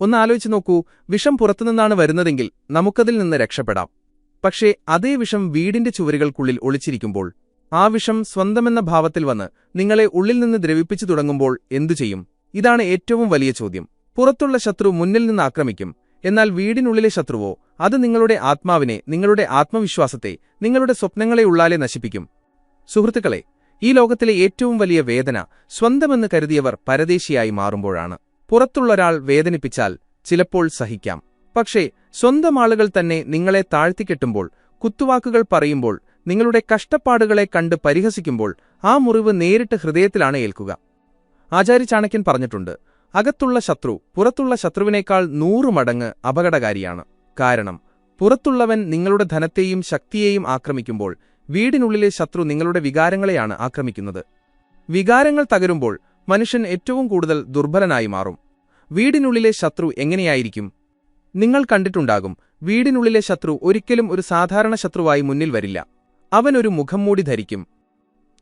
ഒന്ന് ആലോചിച്ച് നോക്കൂ വിഷം പുറത്തുനിന്നാണ് വരുന്നതെങ്കിൽ നമുക്കതിൽ നിന്ന് രക്ഷപ്പെടാം. പക്ഷേ അതേ വിഷം വീടിന്റെ ചുവരുകൾക്കുള്ളിൽ ഒളിച്ചിരിക്കുമ്പോൾ ആ വിഷം സ്വന്തമെന്ന ഭാവത്തിൽ വന്ന് നിങ്ങളെ ഉള്ളിൽ നിന്ന് ദ്രവിപ്പിച്ചു തുടങ്ങുമ്പോൾ എന്തു ചെയ്യും? ഇതാണ് ഏറ്റവും വലിയ ചോദ്യം. പുറത്തുള്ള ശത്രു മുന്നിൽ നിന്ന് ആക്രമിക്കും. എന്നാൽ വീടിനുള്ളിലെ ശത്രുവോ അത് നിങ്ങളുടെ ആത്മാവിനെ നിങ്ങളുടെ ആത്മവിശ്വാസത്തെ നിങ്ങളുടെ സ്വപ്നങ്ങളെ ഉള്ളാലെ നശിപ്പിക്കും. സുഹൃത്തുക്കളെ ഈ ലോകത്തിലെ ഏറ്റവും വലിയ വേദന സ്വന്തമെന്ന് കരുതിയവർ പരദേശിയായി മാറുമ്പോഴാണ്. പുറത്തുള്ളൊരാൾ വേദനിപ്പിച്ചാൽ ചിലപ്പോൾ സഹിക്കാം. പക്ഷേ സ്വന്തം ആളുകൾ തന്നെ നിങ്ങളെ താഴ്ത്തിക്കെട്ടുമ്പോൾ കുത്തുവാക്കുകൾ പറയുമ്പോൾ നിങ്ങളുടെ കഷ്ടപ്പാടുകളെ കണ്ട് പരിഹസിക്കുമ്പോൾ ആ മുറിവ് നേരിട്ട് ഹൃദയത്തിലാണ് ഏൽക്കുക. ആചാര്യ ചാണക്യൻ പറഞ്ഞിട്ടുണ്ട് അകത്തുള്ള ശത്രു പുറത്തുള്ള ശത്രുവിനേക്കാൾ നൂറു മടങ്ങ് അപകടകാരിയാണ്. കാരണം പുറത്തുള്ളവൻ നിങ്ങളുടെ ധനത്തെയും ശക്തിയെയും ആക്രമിക്കുമ്പോൾ വീടിനുള്ളിലെ ശത്രു നിങ്ങളുടെ വികാരങ്ങളെയാണ് ആക്രമിക്കുന്നത്. വികാരങ്ങൾ തകരുമ്പോൾ മനുഷ്യൻ ഏറ്റവും കൂടുതൽ ദുർബലനായി മാറും. വീടിനുള്ളിലെ ശത്രു എങ്ങനെയായിരിക്കും? നിങ്ങൾ കണ്ടിട്ടുണ്ടാകും വീടിനുള്ളിലെ ശത്രു ഒരിക്കലും ഒരു സാധാരണ ശത്രുവായി മുന്നിൽ വരില്ല. അവനൊരു മുഖംമൂടി ധരിക്കും.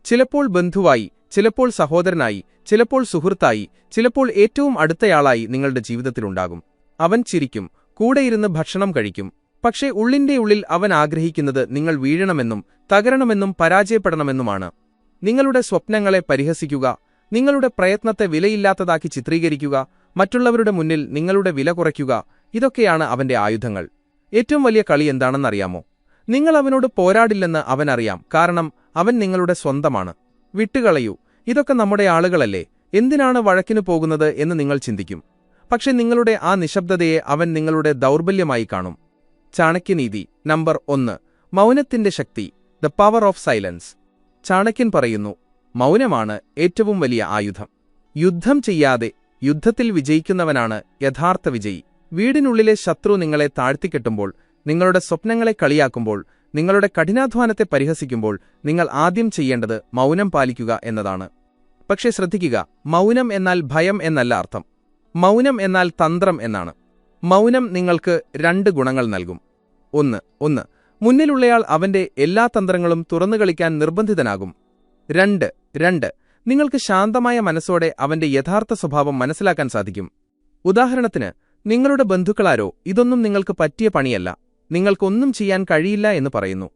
ചിലപ്പോൾ ബന്ധുവായി ചിലപ്പോൾ സഹോദരനായി ചിലപ്പോൾ സുഹൃത്തായി ചിലപ്പോൾ ഏറ്റവും അടുത്തയാളായി നിങ്ങളുടെ ജീവിതത്തിലുണ്ടാകും അവൻ ചിരിക്കും കൂടെയിരുന്ന് ഭക്ഷണം കഴിക്കും. പക്ഷേ ഉള്ളിന്റെ ഉള്ളിൽ അവൻ ആഗ്രഹിക്കുന്നത് നിങ്ങൾ വീഴണമെന്നും തകരണമെന്നും പരാജയപ്പെടണമെന്നുമാണ്. നിങ്ങളുടെ സ്വപ്നങ്ങളെ പരിഹസിക്കുക നിങ്ങളുടെ പ്രയത്നത്തെ വിലയില്ലാത്തതാക്കി ചിത്രീകരിക്കുക മറ്റുള്ളവരുടെ മുന്നിൽ നിങ്ങളുടെ വില കുറയ്ക്കുക. ഇതൊക്കെയാണ് അവന്റെ ആയുധങ്ങൾ. ഏറ്റവും വലിയ കളി എന്താണെന്നറിയാമോ? നിങ്ങൾ അവനോട് പോരാടില്ലെന്ന് അവനറിയാം കാരണം അവൻ നിങ്ങളുടെ സ്വന്തമാണ്. വിട്ടുകളയൂ. ഇതൊക്കെ നമ്മുടെ ആളുകളല്ലേ. എന്തിനാണ് വഴക്കിനു പോകുന്നത് എന്ന് നിങ്ങൾ ചിന്തിക്കും. പക്ഷെ നിങ്ങളുടെ ആ നിശബ്ദതയെ അവൻ നിങ്ങളുടെ ദൗർബല്യമായി കാണും. ചാണക്യനീതി നമ്പർ ഒന്ന്. മൗനത്തിന്റെ ശക്തി ദ പവർ ഓഫ് സൈലൻസ് ചാണക്യൻ പറയുന്നു മൗനമാണ് ഏറ്റവും വലിയ ആയുധം. യുദ്ധം ചെയ്യാതെ യുദ്ധത്തിൽ വിജയിക്കുന്നവനാണ് യഥാർത്ഥ വിജയി. വീടിനുള്ളിലെ ശത്രു നിങ്ങളെ താഴ്ത്തിക്കെട്ടുമ്പോൾ നിങ്ങളുടെ സ്വപ്നങ്ങളെ കളിയാക്കുമ്പോൾ നിങ്ങളുടെ കഠിനാധ്വാനത്തെ പരിഹസിക്കുമ്പോൾ നിങ്ങൾ ആദ്യം ചെയ്യേണ്ടത് മൗനം പാലിക്കുക എന്നതാണ്. പക്ഷേ ശ്രദ്ധിക്കുക മൗനം എന്നാൽ ഭയം എന്നല്ല അർത്ഥം. മൗനം എന്നാൽ തന്ത്രം എന്നാണ്. മൗനം നിങ്ങൾക്ക് രണ്ട് ഗുണങ്ങൾ നൽകും. ഒന്ന് ഒന്ന് മുന്നിലുള്ളയാൾ അവന്റെ എല്ലാ തന്ത്രങ്ങളും തുറന്നു കളിക്കാൻ നിർബന്ധിതനാകും. രണ്ട് രണ്ട് നിങ്ങൾക്ക് ശാന്തമായ മനസ്സോടെ അവന്റെ യഥാർത്ഥ സ്വഭാവം മനസ്സിലാക്കാൻ സാധിക്കും. ഉദാഹരണത്തിന് നിങ്ങളുടെ ബന്ധുക്കളാരോ ഇതൊന്നും നിങ്ങൾക്ക് പറ്റിയ പണിയല്ല. നിങ്ങൾക്കൊന്നും ചെയ്യാൻ കഴിയില്ല എന്ന് പറയുന്നു.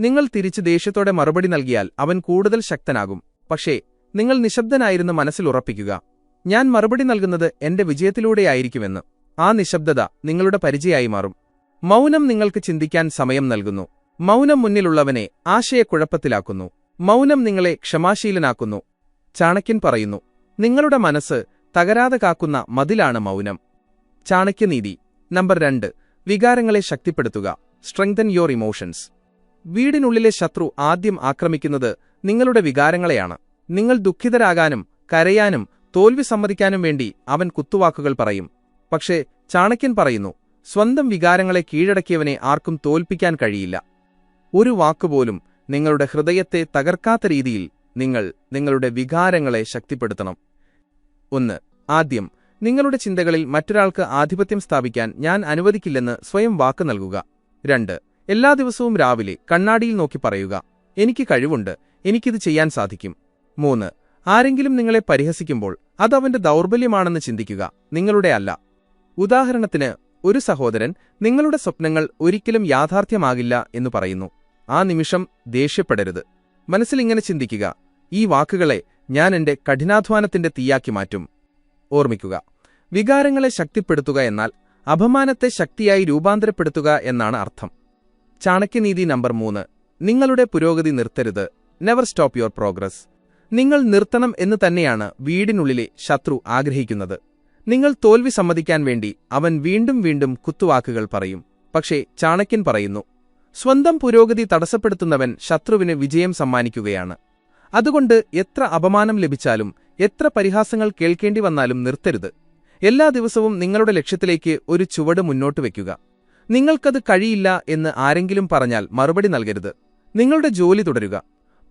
നിങ്ങൾ തിരിച്ച് ദേഷ്യത്തോടെ മറുപടി നൽകിയാൽ അവൻ കൂടുതൽ ശക്തനാകും. പക്ഷേ നിങ്ങൾ നിശബ്ദനായിരുന്ന് മനസ്സിൽ ഉറപ്പിക്കുക. ഞാൻ മറുപടി നൽകുന്നത് എന്റെ വിജയത്തിലൂടെയായിരിക്കുമെന്ന് ആ നിശബ്ദത നിങ്ങളുടെ പരിചയമായി മാറും. മൗനം നിങ്ങൾക്ക് ചിന്തിക്കാൻ സമയം നൽകുന്നു. മൗനം മുന്നിലുള്ളവനെ ആശയക്കുഴപ്പത്തിലാക്കുന്നു. മൗനം നിങ്ങളെ ക്ഷമാശീലനാക്കുന്നു. ചാണക്യൻ പറയുന്നു നിങ്ങളുടെ മനസ്സ് തകരാതെ കാക്കുന്ന മതിലാണ് മൗനം. ചാണക്യനീതി നമ്പർ രണ്ട് വികാരങ്ങളെ ശക്തിപ്പെടുത്തുക. സ്ട്രെങ്തൻ യോർ ഇമോഷൻസ് വീടിനുള്ളിലെ ശത്രു ആദ്യം ആക്രമിക്കുന്നത് നിങ്ങളുടെ വികാരങ്ങളെയാണ്. നിങ്ങൾ ദുഃഖിതരാകാനും കരയാനും തോൽവി സമ്മതിക്കാനും വേണ്ടി അവൻ കുത്തുവാക്കുകൾ പറയും. പക്ഷേ ചാണക്യൻ പറയുന്നു സ്വന്തം വികാരങ്ങളെ കീഴടക്കിയവനെ ആർക്കും തോൽപ്പിക്കാൻ കഴിയില്ല. ഒരു വാക്കുപോലും നിങ്ങളുടെ ഹൃദയത്തെ തകർക്കാത്ത രീതിയിൽ നിങ്ങൾ നിങ്ങളുടെ വികാരങ്ങളെ ശക്തിപ്പെടുത്തണം. ഒന്ന് ആദ്യം നിങ്ങളുടെ ചിന്തകളിൽ മറ്റൊരാൾക്ക് ആധിപത്യം സ്ഥാപിക്കാൻ ഞാൻ അനുവദിക്കില്ലെന്ന് സ്വയം വാക്ക് നൽകുക. രണ്ട് എല്ലാ ദിവസവും രാവിലെ കണ്ണാടിയിൽ നോക്കി പറയുക. എനിക്ക് കഴിവുണ്ട് എനിക്കിത് ചെയ്യാൻ സാധിക്കും. മൂന്ന് ആരെങ്കിലും നിങ്ങളെ പരിഹസിക്കുമ്പോൾ അവന്റെ ദൗർബല്യമാണെന്ന് ചിന്തിക്കുക. നിങ്ങളുടെ അല്ല. ഉദാഹരണത്തിന് ഒരു സഹോദരൻ നിങ്ങളുടെ സ്വപ്നങ്ങൾ ഒരിക്കലും യാഥാർത്ഥ്യമാകില്ല എന്ന് പറയുന്നു. ആ നിമിഷം ദേഷ്യപ്പെടരുത്. മനസ്സിലിങ്ങനെ ചിന്തിക്കുക. ഈ വാക്കുകളെ ഞാൻ എന്റെ കഠിനാധ്വാനത്തിന്റെ തീയാക്കി മാറ്റും. ഓർമ്മിക്കുക വികാരങ്ങളെ ശക്തിപ്പെടുത്തുക എന്നാൽ അപമാനത്തെ ശക്തിയായി രൂപാന്തരപ്പെടുത്തുക എന്നാണ് അർത്ഥം. ചാണക്യനീതി നമ്പർ മൂന്ന് നിങ്ങളുടെ പുരോഗതി നിർത്തരുത്. നെവർ സ്റ്റോപ്പ് യുവർ പ്രോഗ്രസ് നിങ്ങൾ നിർത്തണം എന്ന് തന്നെയാണ് വീടിനുള്ളിലെ ശത്രു ആഗ്രഹിക്കുന്നത്. നിങ്ങൾ തോൽവി സമ്മതിക്കാൻ വേണ്ടി അവൻ വീണ്ടും വീണ്ടും കുത്തുവാക്കുകൾ പറയും. പക്ഷേ ചാണക്യൻ പറയുന്നു സ്വന്തം പുരോഗതി തടസ്സപ്പെടുത്തുന്നവൻ ശത്രുവിന് വിജയം സമ്മാനിക്കുകയാണ്. അതുകൊണ്ട് എത്ര അപമാനം ലഭിച്ചാലും എത്ര പരിഹാസങ്ങൾ കേൾക്കേണ്ടി വന്നാലും നിർത്തരുത്. എല്ലാ ദിവസവും നിങ്ങളുടെ ലക്ഷ്യത്തിലേക്ക് ഒരു ചുവട് മുന്നോട്ട് വയ്ക്കുക. നിങ്ങൾക്കത് കഴിയില്ല എന്ന് ആരെങ്കിലും പറഞ്ഞാൽ മറുപടി നൽകരുത്. നിങ്ങളുടെ ജോലി തുടരുക.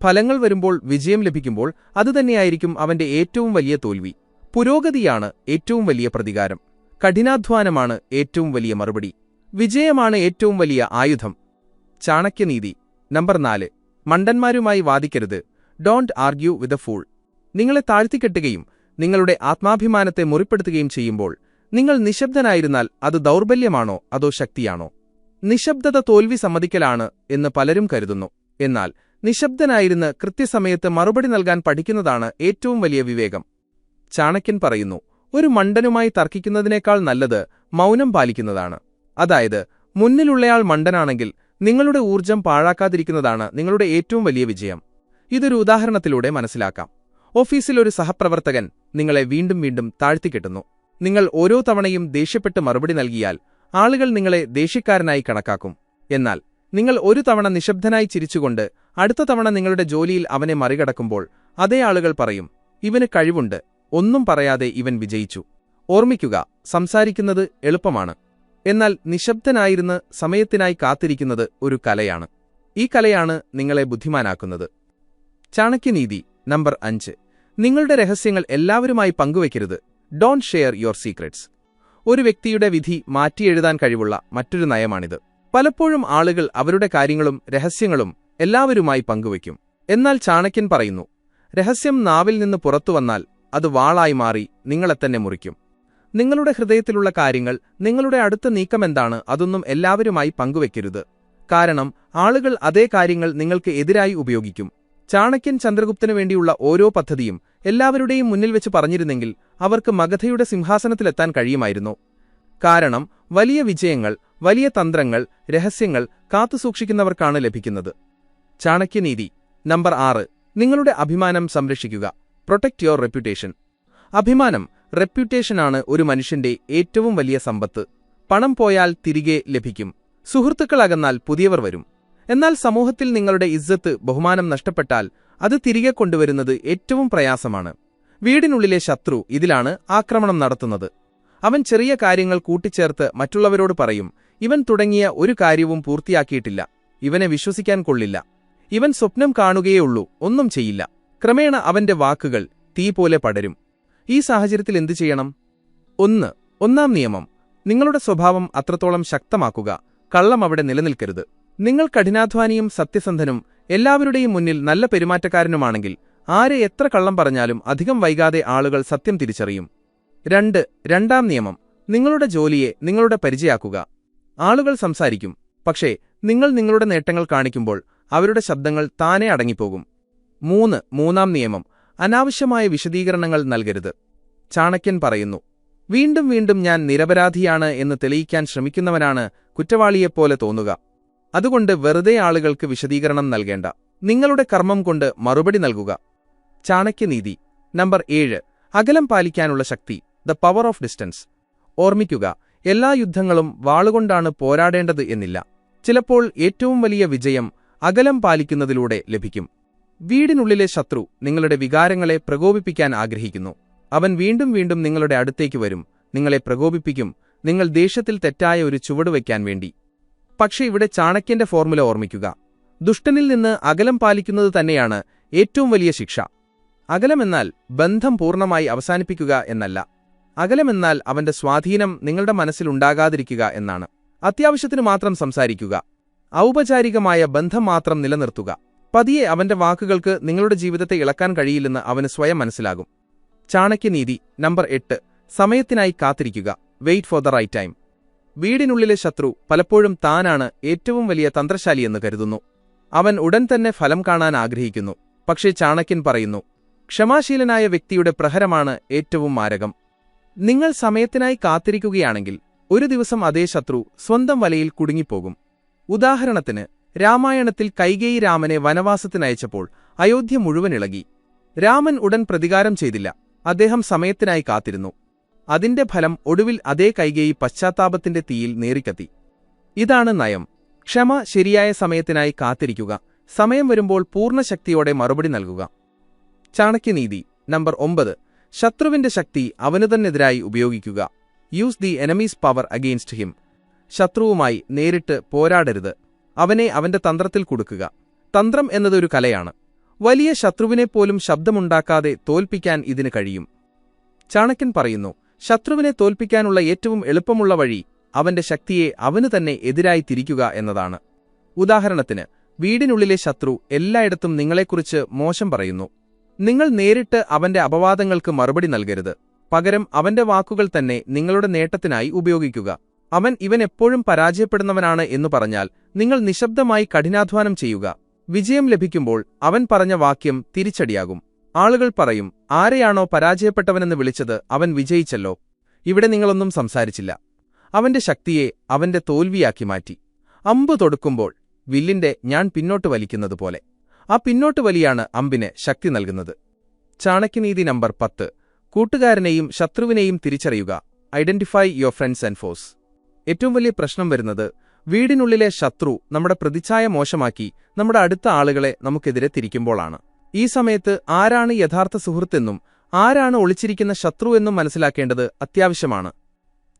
ഫലങ്ങൾ വരുമ്പോൾ വിജയം ലഭിക്കുമ്പോൾ അതുതന്നെയായിരിക്കും അവന്റെ ഏറ്റവും വലിയ തോൽവി. പുരോഗതിയാണ് ഏറ്റവും വലിയ പ്രതികാരം. കഠിനാധ്വാനമാണ് ഏറ്റവും വലിയ മറുപടി. വിജയമാണ് ഏറ്റവും വലിയ ആയുധം. ചാണക്യനീതി. നമ്പർ നാല്. മണ്ടന്മാരുമായി വാദിക്കരുത്. Don't argue with a fool നിങ്ങളെ താഴ്ത്തിക്കെട്ടുകയും നിങ്ങളുടെ ആത്മാഭിമാനത്തെ മുറിപ്പെടുത്തുകയും ചെയ്യുമ്പോൾ നിങ്ങൾ നിശബ്ദനായിരുന്നാൽ അത് ദൗർബല്യമാണോ അതോ ശക്തിയാണോ? നിശബ്ദത തോൽവി സമ്മതിക്കലാണ് എന്ന് പലരും കരുതുന്നു. എന്നാൽ നിശബ്ദനായിരുന്ന് കൃത്യസമയത്ത് മറുപടി നൽകാൻ പഠിക്കുന്നതാണ് ഏറ്റവും വലിയ വിവേകം. ചാണക്യൻ പറയുന്നു ഒരു മണ്ടനുമായി തർക്കിക്കുന്നതിനേക്കാൾ നല്ലത് മൗനം പാലിക്കുന്നതാണ്. അതായത് മുന്നിലുള്ളയാൾ മണ്ടനാണെങ്കിൽ നിങ്ങളുടെ ഊർജം പാഴാക്കാതിരിക്കുന്നതാണ് നിങ്ങളുടെ ഏറ്റവും വലിയ വിജയം. ഇതൊരു ഉദാഹരണത്തിലൂടെ മനസ്സിലാക്കാം. ഓഫീസിൽ ഒരു സഹപ്രവർത്തകൻ നിങ്ങളെ വീണ്ടും വീണ്ടും താഴ്ത്തിക്കെട്ടുന്നു. നിങ്ങൾ ഓരോ തവണയും ദേഷ്യപ്പെട്ട് മറുപടി നൽകിയാൽ ആളുകൾ നിങ്ങളെ ദേഷ്യക്കാരനായി കണക്കാക്കും. എന്നാൽ നിങ്ങൾ ഒരു തവണ നിശബ്ദനായി ചിരിച്ചുകൊണ്ട് അടുത്ത തവണ നിങ്ങളുടെ ജോലിയിൽ അവനെ മറികടക്കുമ്പോൾ അതേ ആളുകൾ പറയും ഇവന് കഴിവുണ്ട്. ഒന്നും പറയാതെ ഇവൻ വിജയിച്ചു. ഓർമ്മിക്കുക സംസാരിക്കുന്നത് എളുപ്പമാണ്. എന്നാൽ നിശബ്ദനായിരുന്ന് സമയത്തിനായി കാത്തിരിക്കുന്നത് ഒരു കലയാണ്. ഈ കലയാണ് നിങ്ങളെ ബുദ്ധിമാനാക്കുന്നത്. ചാണക്യനീതി നമ്പർ അഞ്ച്. നിങ്ങളുടെ രഹസ്യങ്ങൾ എല്ലാവരുമായി പങ്കുവയ്ക്കരുത് ഡോണ്ട് ഷെയർ യുവർ സീക്രട്സ് ഒരു വ്യക്തിയുടെ വിധി മാറ്റിയെഴുതാൻ കഴിവുള്ള മറ്റൊരു നയമാണിത്. പലപ്പോഴും ആളുകൾ അവരുടെ കാര്യങ്ങളും രഹസ്യങ്ങളും എല്ലാവരുമായി പങ്കുവയ്ക്കും എന്നാൽ ചാണക്യൻ പറയുന്നു രഹസ്യം നാവിൽ നിന്ന് പുറത്തു വന്നാൽ അത് വാളായി മാറി നിങ്ങളെത്തന്നെ മുറിക്കും. നിങ്ങളുടെ ഹൃദയത്തിലുള്ള കാര്യങ്ങൾ നിങ്ങളുടെ അടുത്ത നീക്കമെന്താണ് അതൊന്നും എല്ലാവരുമായി പങ്കുവെക്കരുത്. കാരണം ആളുകൾ അതേ കാര്യങ്ങൾ നിങ്ങൾക്ക് എതിരായി ഉപയോഗിക്കും. ചാണക്യൻ ചന്ദ്രഗുപ്തനു വേണ്ടിയുള്ള ഓരോ പദ്ധതിയും എല്ലാവരുടെയും മുന്നിൽ വെച്ച് പറഞ്ഞിരുന്നെങ്കിൽ അവർക്ക് മഗധയുടെ സിംഹാസനത്തിലെത്താൻ കഴിയുമായിരുന്നു. കാരണം വലിയ വിജയങ്ങൾ വലിയ തന്ത്രങ്ങൾ രഹസ്യങ്ങൾ കാത്തുസൂക്ഷിക്കുന്നവർക്കാണ് ലഭിക്കുന്നത്. ചാണക്യനീതി നമ്പർ ആറ്. നിങ്ങളുടെ അഭിമാനം സംരക്ഷിക്കുക. Protect your reputation. അഭിമാനം റെപ്യൂട്ടേഷനാണ് ഒരു മനുഷ്യന്റെ ഏറ്റവും വലിയ സമ്പത്ത്. പണം പോയാൽ തിരികെ ലഭിക്കും. സുഹൃത്തുക്കളകന്നാൽ പുതിയവർ വരും. എന്നാൽ സമൂഹത്തിൽ നിങ്ങളുടെ ഇജ്ജത്ത് ബഹുമാനം നഷ്ടപ്പെട്ടാൽ അത് തിരികെ കൊണ്ടുവരുന്നത് ഏറ്റവും പ്രയാസമാണ്. വീടിനുള്ളിലെ ശത്രു ഇതിലാണ് ആക്രമണം നടത്തുന്നത്. അവൻ ചെറിയ കാര്യങ്ങൾ കൂട്ടിച്ചേർത്ത് മറ്റുള്ളവരോട് പറയും ഇവൻ തുടങ്ങിയ ഒരു കാര്യവും പൂർത്തിയാക്കിയിട്ടില്ല. ഇവനെ വിശ്വസിക്കാൻ കൊള്ളില്ല. ഇവൻ സ്വപ്നം കാണുകയേയുള്ളൂ ഒന്നും ചെയ്യില്ല. ക്രമേണ അവന്റെ വാക്കുകൾ തീ പോലെ പടരും. ഈ സാഹചര്യത്തിൽ എന്തു ചെയ്യണം? ഒന്ന് ഒന്നാം നിയമം. നിങ്ങളുടെ സ്വഭാവം അത്രത്തോളം ശക്തമാക്കുക. കള്ളം അവിടെ നിലനിൽക്കരുത്. നിങ്ങൾ കഠിനാധ്വാനിയും സത്യസന്ധനും എല്ലാവരുടെയും മുന്നിൽ നല്ല പെരുമാറ്റക്കാരനുമാണെങ്കിൽ ആരെ എത്ര കള്ളം പറഞ്ഞാലും അധികം വൈകാതെ ആളുകൾ സത്യം തിരിച്ചറിയും. രണ്ട് രണ്ടാം നിയമം. നിങ്ങളുടെ ജോലിയെ നിങ്ങളുടെ പരിചയാക്കുക. ആളുകൾ സംസാരിക്കും. പക്ഷേ നിങ്ങൾ നിങ്ങളുടെ നേട്ടങ്ങൾ കാണിക്കുമ്പോൾ അവരുടെ ശബ്ദങ്ങൾ താനെ അടങ്ങിപ്പോകും. മൂന്ന് മൂന്നാം നിയമം. അനാവശ്യമായ വിശദീകരണങ്ങൾ നൽകരുത്. ചാണക്യൻ പറയുന്നു വീണ്ടും വീണ്ടും ഞാൻ നിരപരാധിയാണ് എന്ന് തെളിയിക്കാൻ ശ്രമിക്കുന്നവനാണ് കുറ്റവാളിയെപ്പോലെ തോന്നുക. അതുകൊണ്ട് വെറുതെ ആളുകൾക്ക് വിശദീകരണം നൽകേണ്ട. നിങ്ങളുടെ കർമ്മം കൊണ്ട് മറുപടി നൽകുക. ചാണക്യനീതി നമ്പർ ഏഴ്. അകലം പാലിക്കാനുള്ള ശക്തി. The power of distance. ഓർമ്മിക്കുക എല്ലാ യുദ്ധങ്ങളും വാളുകൊണ്ടാണ് പോരാടേണ്ടത് എന്നില്ല. ചിലപ്പോൾ ഏറ്റവും വലിയ വിജയം അകലം പാലിക്കുന്നതിലൂടെ ലഭിക്കും. വീടിനുള്ളിലെ ശത്രു നിങ്ങളുടെ വികാരങ്ങളെ പ്രകോപിപ്പിക്കാൻ ആഗ്രഹിക്കുന്നു. അവൻ വീണ്ടും വീണ്ടും നിങ്ങളുടെ അടുത്തേക്ക് വരും. നിങ്ങളെ പ്രകോപിപ്പിക്കും. നിങ്ങൾ ദേഷ്യത്തിൽ തെറ്റായ ഒരു ചുവടുവയ്ക്കാൻ വേണ്ടി. പക്ഷേ ഇവിടെ ചാണക്യന്റെ ഫോർമുല ഓർമ്മിക്കുക. ദുഷ്ടനിൽ നിന്ന് അകലം പാലിക്കുന്നത് തന്നെയാണ് ഏറ്റവും വലിയ ശിക്ഷ. അകലമെന്നാൽ ബന്ധം പൂർണമായി അവസാനിപ്പിക്കുക എന്നല്ല. അകലമെന്നാൽ അവന്റെ സ്വാധീനം നിങ്ങളുടെ മനസ്സിലുണ്ടാകാതിരിക്കുക എന്നാണ്. അത്യാവശ്യത്തിന് മാത്രം സംസാരിക്കുക. ഔപചാരികമായ ബന്ധം മാത്രം നിലനിർത്തുക. പതിയെ അവന്റെ വാക്കുകൾക്ക് നിങ്ങളുടെ ജീവിതത്തെ ഇളക്കാൻ കഴിയില്ലെന്ന് അവന് സ്വയം മനസ്സിലാകും. ചാണക്യനീതി നമ്പർ എട്ട്. സമയത്തിനായി കാത്തിരിക്കുക. Wait for the right time. വീടിനുള്ളിലെ ശത്രു പലപ്പോഴും താനാണ് ഏറ്റവും വലിയ തന്ത്രശാലിയെന്ന് കരുതുന്നു. അവൻ ഉടൻ തന്നെ ഫലം കാണാൻ ആഗ്രഹിക്കുന്നു. പക്ഷേ ചാണക്യൻ പറയുന്നു ക്ഷമാശീലനായ വ്യക്തിയുടെ പ്രഹരമാണ് ഏറ്റവും മാരകം. നിങ്ങൾ സമയത്തിനായി കാത്തിരിക്കുകയാണെങ്കിൽ ഒരു ദിവസം അതേ ശത്രു സ്വന്തം വലയിൽ കുടുങ്ങിപ്പോകും. ഉദാഹരണത്തിന് രാമായണത്തിൽ കൈകേയി രാമനെ വനവാസത്തിനയച്ചപ്പോൾ അയോധ്യ മുഴുവൻ ഇളകി. രാമൻ ഉടൻ പ്രതികാരം ചെയ്തില്ല. അദ്ദേഹം സമയത്തിനായി കാത്തിരുന്നു. അതിന്റെ ഫലം ഒടുവിൽ അതേ കൈകേയി പശ്ചാത്താപത്തിന്റെ തീയിൽ നേറിക്കത്തി. ഇതാണ് നയം. ക്ഷമ ശരിയായ സമയത്തിനായി കാത്തിരിക്കുക. സമയം വരുമ്പോൾ പൂർണ ശക്തിയോടെ മറുപടി നൽകുക. ചാണക്യനീതി നമ്പർ ഒമ്പത്. ശത്രുവിന്റെ ശക്തി അവനു തന്നെതിരായി ഉപയോഗിക്കുക. Use the enemy's power against him ശത്രുവുമായി നേരിട്ട് പോരാടരുത്. അവനെ അവന്റെ തന്ത്രത്തിൽ കൊടുക്കുക. തന്ത്രം എന്നതൊരു കലയാണ്. വലിയ ശത്രുവിനെപ്പോലും ശബ്ദമുണ്ടാക്കാതെ തോൽപ്പിക്കാൻ ഇതിന് കഴിയും. ചാണക്യൻ പറയുന്നു ശത്രുവിനെ തോൽപ്പിക്കാനുള്ള ഏറ്റവും എളുപ്പമുള്ള വഴി അവന്റെ ശക്തിയെ അവന് തന്നെ എതിരായി തിരിക്കുക എന്നതാണ്. ഉദാഹരണത്തിന് വീടിനുള്ളിലെ ശത്രു എല്ലായിടത്തും നിങ്ങളെക്കുറിച്ച് മോശം പറയുന്നു. നിങ്ങൾ നേരിട്ട് അവന്റെ അപവാദങ്ങൾക്ക് മറുപടി നൽകരുത്. പകരം അവന്റെ വാക്കുകൾ തന്നെ നിങ്ങളുടെ നേട്ടത്തിനായി ഉപയോഗിക്കുക. അവൻ ഇവൻ എപ്പോഴും പരാജയപ്പെടുന്നവനാണ് എന്നു പറഞ്ഞാൽ നിങ്ങൾ നിശബ്ദമായി കഠിനാധ്വാനം ചെയ്യുക. വിജയം ലഭിക്കുമ്പോൾ അവൻ പറഞ്ഞ വാക്യം തിരിച്ചടിയാകും. ആളുകൾ പറയും ആരെയാണോ പരാജയപ്പെട്ടവനെന്ന് വിളിച്ചത് അവൻ വിജയിച്ചല്ലോ. ഇവിടെ നിങ്ങളൊന്നും സംസാരിച്ചില്ല. അവന്റെ ശക്തിയെ അവന്റെ തോൽവിയാക്കി മാറ്റി. അമ്പ് തൊടുക്കുമ്പോൾ വില്ലിന്റെ ഞാൻ പിന്നോട്ട് വലിക്കുന്നതുപോലെ. ആ പിന്നോട്ട് വലിയാണ് അമ്പിന് ശക്തി നൽകുന്നത്. ചാണക്യനീതി നമ്പർ പത്ത്. കൂട്ടുകാരനെയും ശത്രുവിനെയും തിരിച്ചറിയുക. Identify your friends and foes. ഏറ്റവും വലിയ പ്രശ്നം വരുന്നത് വീടിനുള്ളിലെ ശത്രു നമ്മുടെ പ്രതിച്ഛായ മോശമാക്കി നമ്മുടെ അടുത്ത ആളുകളെ നമുക്കെതിരെ തിരിക്കുമ്പോഴാണ് ഈ സമയത്ത് ആരാണ് യഥാർത്ഥ സുഹൃത്തെന്നും ആരാണ് ഒളിച്ചിരിക്കുന്ന ശത്രു എന്നും മനസ്സിലാക്കേണ്ടത് അത്യാവശ്യമാണ്.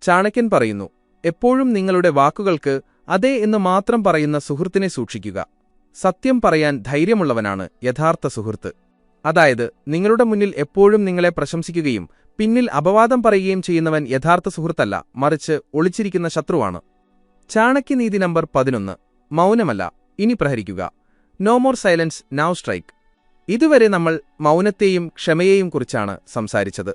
ചാണക്യൻ പറയുന്നു എപ്പോഴും നിങ്ങളുടെ വാക്കുകൾക്ക് അതെ എന്ന് മാത്രം പറയുന്ന സുഹൃത്തിനെ സൂക്ഷിക്കുക. സത്യം പറയാൻ ധൈര്യമുള്ളവനാണ് യഥാർത്ഥ സുഹൃത്ത്. അതായത് നിങ്ങളുടെ മുന്നിൽ എപ്പോഴും നിങ്ങളെ പ്രശംസിക്കുകയും പിന്നിൽ അപവാദം പറയുകയും ചെയ്യുന്നവൻ യഥാർത്ഥ സുഹൃത്തല്ല മറിച്ച് ഒളിച്ചിരിക്കുന്ന ശത്രുവാണ്. ചാണക്യനീതി നമ്പർ പതിനൊന്ന്. മൗനമല്ല ഇനി പ്രഹരിക്കുക. No more silence now strike ഇതുവരെ നമ്മൾ മൗനത്തെയും ക്ഷമയെയും കുറിച്ചാണ് സംസാരിച്ചത്.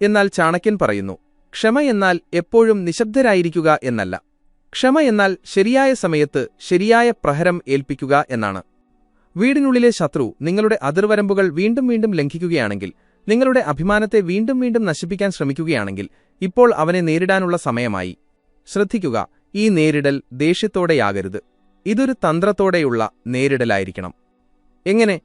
എന്നാൽ ചാണക്യൻ പറയുന്നു ക്ഷമ എന്നാൽ എപ്പോഴും നിശബ്ദരായിരിക്കുക എന്നല്ല. ക്ഷമ എന്നാൽ ശരിയായ സമയത്ത് ശരിയായ പ്രഹരം ഏൽപ്പിക്കുക എന്നാണ്. വീടിനുള്ളിലെ ശത്രു നിങ്ങളുടെ അതിർവരമ്പുകൾ വീണ്ടും വീണ്ടും ലംഘിക്കുകയാണെങ്കിൽ നിങ്ങളുടെ അഭിമാനത്തെ വീണ്ടും വീണ്ടും നശിപ്പിക്കാൻ ശ്രമിക്കുകയാണെങ്കിൽ ഇപ്പോൾ അവനെ നേരിടാനുള്ള സമയമായി. ശ്രദ്ധിക്കുക ഈ നേരിടൽ ദേഷ്യത്തോടെയാകരുത്. ഇതൊരു തന്ത്രത്തോടെയുള്ള നേരിടലായിരിക്കണം. എങ്ങനെ?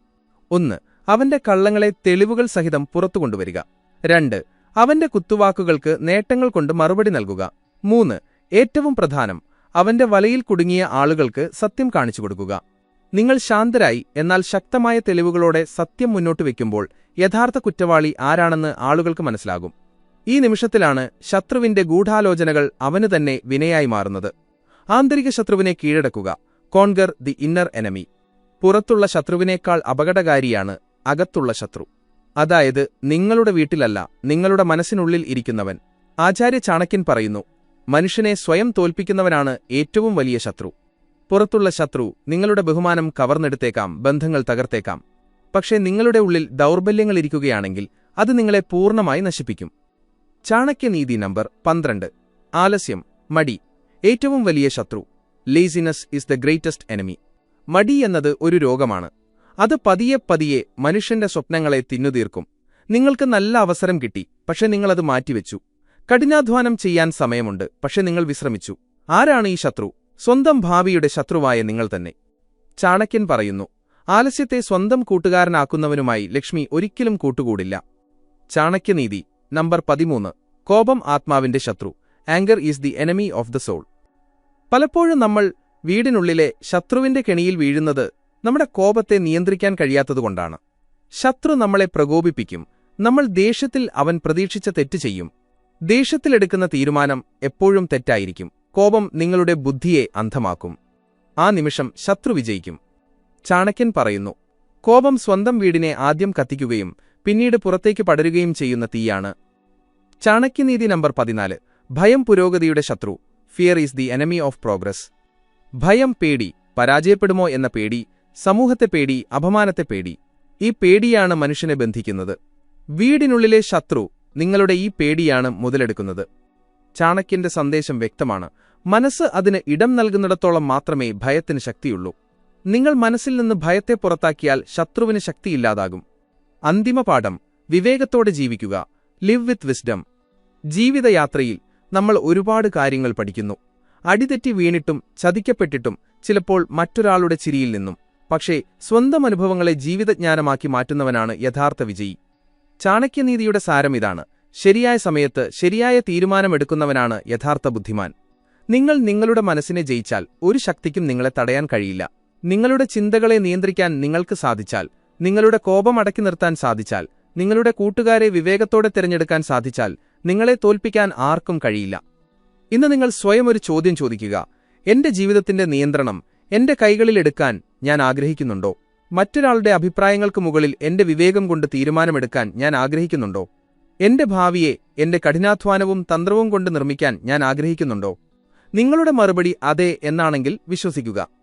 ഒന്ന് അവന്റെ കള്ളങ്ങളെ തെളിവുകൾ സഹിതം പുറത്തു കൊണ്ടുവരിക. രണ്ട് അവന്റെ കുത്തുവാക്കുകൾക്ക് നേട്ടങ്ങൾ കൊണ്ട് മറുപടി നൽകുക. മൂന്ന് ഏറ്റവും പ്രധാനം അവന്റെ വലയിൽ കുടുങ്ങിയ ആളുകൾക്ക് സത്യം കാണിച്ചു കൊടുക്കുക. നിങ്ങൾ ശാന്തരായി എന്നാൽ ശക്തമായ തെളിവുകളോടെ സത്യം മുന്നോട്ട് വയ്ക്കുമ്പോൾ യഥാർത്ഥ കുറ്റവാളി ആരാണെന്ന് ആളുകൾക്ക് മനസ്സിലാകും. ഈ നിമിഷത്തിലാണ് ശത്രുവിന്റെ ഗൂഢാലോചനകൾ അവന് തന്നെ വിനയായി മാറുന്നത്. ആന്തരിക ശത്രുവിനെ കീഴടക്കുക. Conquer the inner enemy. പുറത്തുള്ള ശത്രുവിനേക്കാൾ അപകടകാരിയാണ് അകത്തുള്ള ശത്രു. അതായത് നിങ്ങളുടെ വീട്ടിലല്ല നിങ്ങളുടെ മനസ്സിനുള്ളിൽ ഇരിക്കുന്നവൻ. ആചാര്യ ചാണക്യൻ പറയുന്നു മനുഷ്യനെ സ്വയം തോൽപ്പിക്കുന്നവനാണ് ഏറ്റവും വലിയ ശത്രു. പുറത്തുള്ള ശത്രു നിങ്ങളുടെ ബഹുമാനം കവർന്നെടുത്തേക്കാം ബന്ധങ്ങൾ തകർത്തേക്കാം. പക്ഷേ നിങ്ങളുടെ ഉള്ളിൽ ദൗർബല്യങ്ങളിരിക്കുകയാണെങ്കിൽ അത് നിങ്ങളെ പൂർണമായി നശിപ്പിക്കും. ചാണക്യനീതി നമ്പർ പന്ത്രണ്ട്. ആലസ്യം മടി. ഏറ്റവും വലിയ ശത്രു. Laziness is the greatest enemy മടി എന്നത് ഒരു രോഗമാണ്. അത് പതിയെ പതിയെ മനുഷ്യന്റെ സ്വപ്നങ്ങളെ തിന്നുതീർക്കും. നിങ്ങൾക്ക് നല്ല അവസരം കിട്ടി പക്ഷെ നിങ്ങളത് മാറ്റിവെച്ചു. കഠിനാധ്വാനം ചെയ്യാൻ സമയമുണ്ട് പക്ഷെ നിങ്ങൾ വിശ്രമിച്ചു. ആരാണ് ഈ ശത്രു? സ്വന്തം ഭാവിയുടെ ശത്രുവായ നിങ്ങൾ തന്നെ. ചാണക്യൻ പറയുന്നു ആലസ്യത്തെ സ്വന്തം കൂട്ടുകാരനാക്കുന്നവനുമായി ലക്ഷ്മി ഒരിക്കലും കൂട്ടുകൂടില്ല. ചാണക്യനീതി നമ്പർ പതിമൂന്ന് കോപം ആത്മാവിന്റെ ശത്രു. Anger is the enemy of the soul പലപ്പോഴും നമ്മൾ വീടിനുള്ളിലെ ശത്രുവിന്റെ കെണിയിൽ വീഴുന്നത് നമ്മുടെ കോപത്തെ നിയന്ത്രിക്കാൻ കഴിയാത്തതുകൊണ്ടാണ്. ശത്രു നമ്മളെ പ്രകോപിപ്പിക്കും നമ്മൾ ദേഷ്യത്തിൽ അവൻ പ്രതീക്ഷിച്ച തെറ്റ് ചെയ്യും. ദേഷ്യത്തിലെടുക്കുന്ന തീരുമാനം എപ്പോഴും തെറ്റായിരിക്കും കോപം നിങ്ങളുടെ ബുദ്ധിയെ അന്ധമാക്കും. ആ നിമിഷം ശത്രു വിജയിക്കും. ചാണക്യൻ പറയുന്നു കോപം സ്വന്തം വീടിനെ ആദ്യം കത്തിക്കുകയും പിന്നീട് പുറത്തേക്ക് പടരുകയും ചെയ്യുന്ന തീയാണ്. ചാണക്യനീതി നമ്പർ പതിനാല് ഭയം പുരോഗതിയുടെ ശത്രു fear is the enemy of progress ഭയം പേടി പരാജയപ്പെടുമോ എന്ന പേടി സമൂഹത്തെ പേടി അപമാനത്തെ പേടി. ഈ പേടിയാണ് മനുഷ്യനെ ബന്ധിക്കുന്നത്. വീടിനുള്ളിലെ ശത്രു നിങ്ങളുടെ ഈ പേടിയാണ് മുതലെടുക്കുന്നത്. ചാണക്യന്റെ സന്ദേശം വ്യക്തമാണ്. മനസ്സ് അതിന് ഇടം നൽകുന്നിടത്തോളം മാത്രമേ ഭയത്തിന് ശക്തിയുള്ളൂ. നിങ്ങൾ മനസ്സിൽ നിന്ന് ഭയത്തെ പുറത്താക്കിയാൽ ശത്രുവിന് ശക്തിയില്ലാതാകും. അന്തിമ പാഠം വിവേകത്തോടെ ജീവിക്കുക. ലിവ് വിത്ത് വിസ്ഡം ജീവിതയാത്രയിൽ നമ്മൾ ഒരുപാട് കാര്യങ്ങൾ പഠിക്കുന്നു. അടിതെറ്റി വീണിട്ടും ചതിക്കപ്പെട്ടിട്ടും ചിലപ്പോൾ മറ്റൊരാളുടെ ചിരിയിൽ നിന്നും. പക്ഷേ സ്വന്തം അനുഭവങ്ങളെ ജീവിതജ്ഞാനമാക്കി മാറ്റുന്നവനാണ് യഥാർത്ഥ വിജയി. ചാണക്യനീതിയുടെ സാരം ഇതാണ്. ശരിയായ സമയത്ത് ശരിയായ തീരുമാനമെടുക്കുന്നവനാണ് യഥാർത്ഥ ബുദ്ധിമാൻ. നിങ്ങൾ നിങ്ങളുടെ മനസ്സിനെ ജയിച്ചാൽ ഒരു ശക്തിക്കും നിങ്ങളെ തടയാൻ കഴിയില്ല. നിങ്ങളുടെ ചിന്തകളെ നിയന്ത്രിക്കാൻ നിങ്ങൾക്ക് സാധിച്ചാൽ നിങ്ങളുടെ കോപം അടക്കി നിർത്താൻ സാധിച്ചാൽ നിങ്ങളുടെ കൂട്ടുകാരെ വിവേകത്തോടെ തിരഞ്ഞെടുക്കാൻ സാധിച്ചാൽ നിങ്ങളെ തോൽപ്പിക്കാൻ ആർക്കും കഴിയില്ല. ഇന്ന് നിങ്ങൾ സ്വയം ഒരു ചോദ്യം ചോദിക്കുക. എന്റെ ജീവിതത്തിന്റെ നിയന്ത്രണം എന്റെ കൈകളിലെടുക്കാൻ ഞാൻ ആഗ്രഹിക്കുന്നുണ്ടോ? മറ്റൊരാളുടെ അഭിപ്രായങ്ങൾക്ക് മുകളിൽ എന്റെ വിവേകം കൊണ്ട് തീരുമാനമെടുക്കാൻ ഞാൻ ആഗ്രഹിക്കുന്നുണ്ടോ? എന്റെ ഭാവിയെ എന്റെ കഠിനാധ്വാനവും തന്ത്രവും കൊണ്ട് നിർമ്മിക്കാൻ ഞാൻ ആഗ്രഹിക്കുന്നുണ്ടോ? നിങ്ങളുടെ മറുപടി അതെ എന്നാണെങ്കിൽ വിശ്വസിക്കുക.